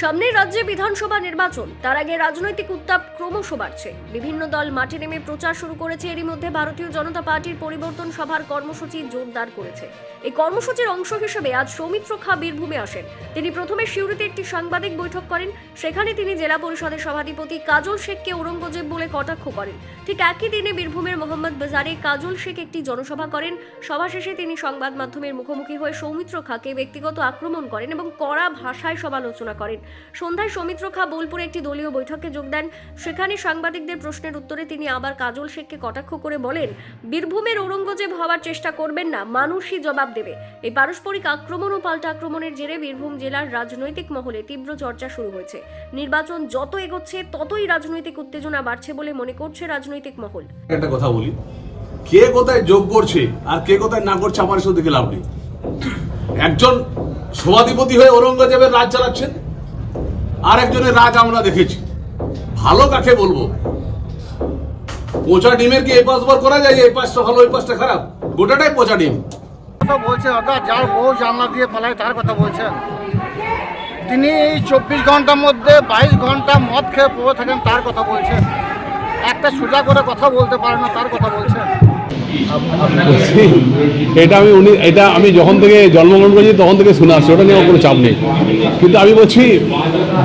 সামনে রাজ্যে বিধানসভা নির্বাচন। তার আগে রাজনৈতিক উত্তাপ ক্রমশ বাড়ছে। বিভিন্ন দল মাঠে নেমে প্রচার শুরু করেছে। এরই মধ্যে ভারতীয় জনতা পার্টির পরিবর্তন সভার কর্মসূচি জোরদার করেছে। এই কর্মসূচির অংশ হিসেবে আজ সৌমিত্র খা বীরভূমে আসেন। তিনি প্রথমে সিউড়িতে একটি সাংবাদিক বৈঠক করেন। সেখানে তিনি জেলা পরিষদের সভাধিপতি কাজল শেখকে ঔরঙ্গজেব বলে কটাক্ষ করেন। ঠিক একই দিনে বীরভূমের মোহাম্মদ বাজারে কাজল শেখ একটি জনসভা করেন। সভা শেষে তিনি সংবাদ মাধ্যমের মুখোমুখি হয়ে সৌমিত্র খাকে ব্যক্তিগত আক্রমণ করেন এবং কড়া ভাষায় সমালোচনা করেন। সন্ধ্যায় সৌমিত্র খা বোলপুরে একটি দলীয় বৈঠকে যোগ দেন। সেখানে সাংবাদিকদের প্রশ্নের উত্তরে তিনি আবার কাজল শেখকে কটাক্ষ করে বলেন, বীরভূমের ঔরঙ্গজেব হওয়ার চেষ্টা করবেন না, মানুষই জবাব দেবে। এই পারস্পরিক আক্রমণ ও পাল্টা আক্রমণের জেরে বীরভূম জেলার রাজনৈতিক মহলে তীব্র চর্চা শুরু হয়েছে। নির্বাচন যত এগোচ্ছে, ততই রাজনৈতিক উত্তেজনা বাড়ছে বলে মনে করছে রাজনৈতিক মহল। একটা কথা বলি, কে কোথায় যোগ করছে আর কে কোথায় না করছে আমার দেখে লাভ নেই। একজন সভাধিপতি হয়ে ঔরঙ্গজেবের রাজ চালাচ্ছেন আর একজনের রাজ আমরা দেখেছি। ভালো কাকে বলব? পচা ডিমের কি এই পাশ বার করা যায়? এই পাশটা ভালো এই পাশটা খারাপ? গোটাটাই পচা ডিম। বলছে দাদা যার বউ জানলা দিয়ে পালায় তার কথা বলছেন তিনি এই চব্বিশ ঘণ্টার মধ্যে বাইশ ঘণ্টা মদ খেয়ে পড়ে থাকেন, তার কথা বলছেন একটা সোজা করে কথা বলতে পারে না, তার কথা বলছেন এটা আমি উনি এটা আমি যখন থেকে জন্মগ্রহণ করেছি, তখন থেকে শুনে আসছি, ওটা নিয়ে কোনো চাপ নেই। কিন্তু আমি বলছি,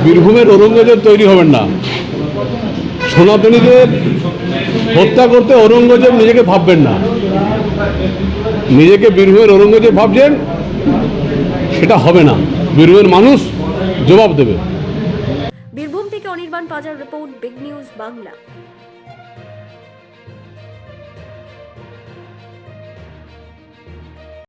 বীরভূমের ঔরঙ্গজেব তৈরি হবেন না। সনাতনীদের হত্যা করতে ঔরঙ্গজেব নিজেকে ভাববেন না। নিজেকে বীরভূমের ঔরঙ্গজেব ভাবছেন, সেটা হবে না। বীরভূমের মানুষ জবাব দেবে। বীরভূম থেকে অনির্বাণ পাজার রিপোর্ট, বিগ নিউজ বাংলা।